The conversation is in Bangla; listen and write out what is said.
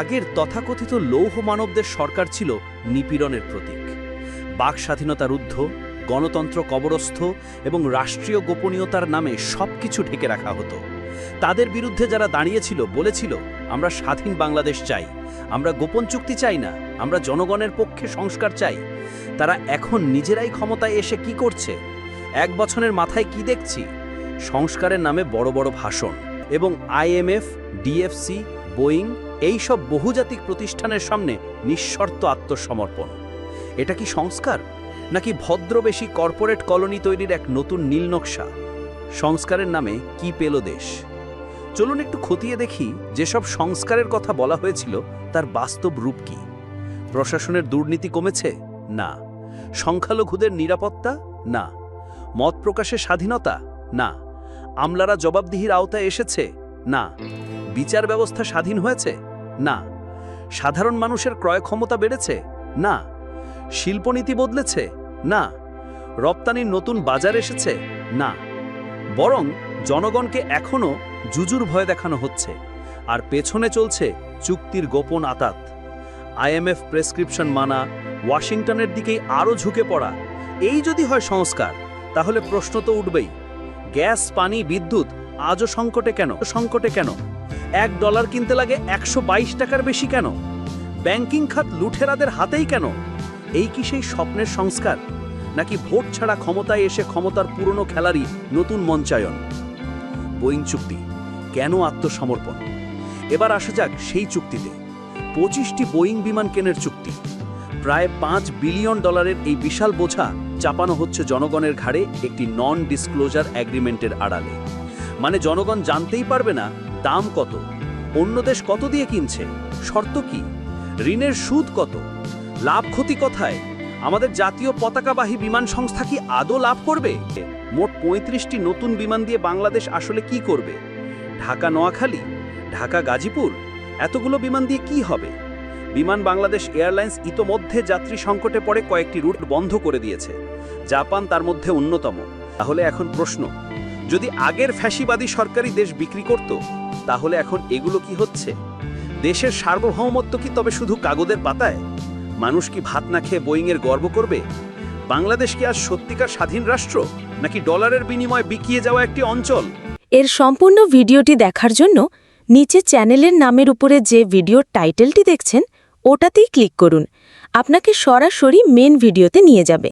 আগের তথাকথিত লৌহ মানবদের সরকার ছিল নিপীড়নের প্রতীক। বাক স্বাধীনতা রুদ্ধ গণতন্ত্র কবরস্থ এবং রাষ্ট্রীয় গোপনীয়তার নামে সবকিছু ঢেকে রাখা হতো। তাদের বিরুদ্ধে যারা দাঁড়িয়েছিল, বলেছিল, আমরা স্বাধীন বাংলাদেশ চাই, আমরা গোপন চুক্তি চাই না, আমরা জনগণের পক্ষে সংস্কার চাই। তারা এখন নিজেরাই ক্ষমতায় এসে কি করছে? এক বছরের মাথায় কি দেখছি? সংস্কারের নামে বড় বড় ভাষণ এবং আইএমএফ, ডিএফসি, বোয়িং এই সব বহুজাতিক প্রতিষ্ঠানের সামনে নিঃশর্ত আত্মসমর্পণ। এটা কি সংস্কার? নাকি ভদ্রবেশী কর্পোরেট কলোনি তৈরির এক নতুন নীল নকশা? সংস্কারের নামে কি পেল দেশ? চলুন একটু খতিয়ে দেখি যেসব সংস্কারের কথা বলা হয়েছিল তার বাস্তব রূপ কি। প্রশাসনের দুর্নীতি কমেছে? না। সংখ্যালঘুদের নিরাপত্তা? না। মত প্রকাশের স্বাধীনতা? না। আমলারা জবাবদিহির আওতায় এসেছে? না। বিচার ব্যবস্থা স্বাধীন হয়েছে? না। সাধারণ মানুষের ক্রয় ক্ষমতা বেড়েছে? না। শিল্পনীতি বদলেছে? না। রপ্তানির নতুন বাজার এসেছে? না। বরং জনগণকে এখনও জুজুর ভয় দেখানো হচ্ছে। আর পেছনে চলছে চুক্তির গোপন আতাত। আইএমএফ প্রেসক্রিপশন মানা ওয়াশিংটনের দিকেই আরও ঝুঁকে পড়া। এই যদি হয় সংস্কার, তাহলে প্রশ্ন তো উঠবেই। গ্যাস, পানি, বিদ্যুৎ, আজও সংকটে কেন? সংকটে কেন? এক ডলার কিনতে লাগে একশো বাইশ টাকার বেশি কেন? ব্যাংকিং খাত লুঠেরাদের হাতেই কেন? এই কি সেই স্বপ্নের সংস্কার? নাকি ভোট ছাড়া ক্ষমতায় এসে ক্ষমতার পুরনো খেলারই নতুন মঞ্চায়ন? বোয়িং চুক্তি, কেন আত্মসমর্পণ? এবার আসা যাক সেই চুক্তিতে। পঁচিশটি বোয়িং বিমান কেনের চুক্তি। প্রায় পাঁচ বিলিয়ন ডলারের এই বিশাল বোঝা চাপানো হচ্ছে জনগণের ঘাড়ে একটি নন ডিসক্লোজার অ্যাগ্রিমেন্টের আড়ালে। মানে জনগণ জানতেই পারবে না দাম কত, অন্য দেশ কত দিয়ে কিনছে, শর্ত কি, ঋণের সুদ কত, লাভ ক্ষতি কোথায়, আমাদের জাতীয় পতাকাবাহী বিমান সংস্থা কি আদৌ লাভ করবে? মোট পঁয়ত্রিশটি নতুন বিমান দিয়ে বাংলাদেশ আসলে কি করবে? ঢাকা নোয়াখালী, ঢাকা গাজীপুর, এতগুলো বিমান দিয়ে কি হবে? বিমান বাংলাদেশ এয়ারলাইন্স ইতোমধ্যে যাত্রী সংকটে পড়ে কয়েকটি রুট বন্ধ করে দিয়েছে, জাপান তার মধ্যে অন্যতম। তাহলে এখন প্রশ্ন যদি আগের ফ্যাসিবাদী সরকারি দেশ বিক্রি করত, তাহলে এখন এগুলো কি হচ্ছে? দেশের সার্বভৌমত্ব কি তবে শুধু কাগজের পাতায়? মানুষ কি ভাত না খেয়ে বোয়িংয়ের গর্ব করবে? বাংলাদেশ কি আজ সত্যিকার স্বাধীন রাষ্ট্র, নাকি ডলারের বিনিময়ে বিকিয়ে যাওয়া একটি অঞ্চল? এর সম্পূর্ণ ভিডিওটি দেখার জন্য নিচে চ্যানেলের নামের উপরে যে ভিডিওর টাইটেলটি দেখছেন, ওটাতেই ক্লিক করুন। আপনাকে সরাসরি মেন ভিডিওতে নিয়ে যাবে।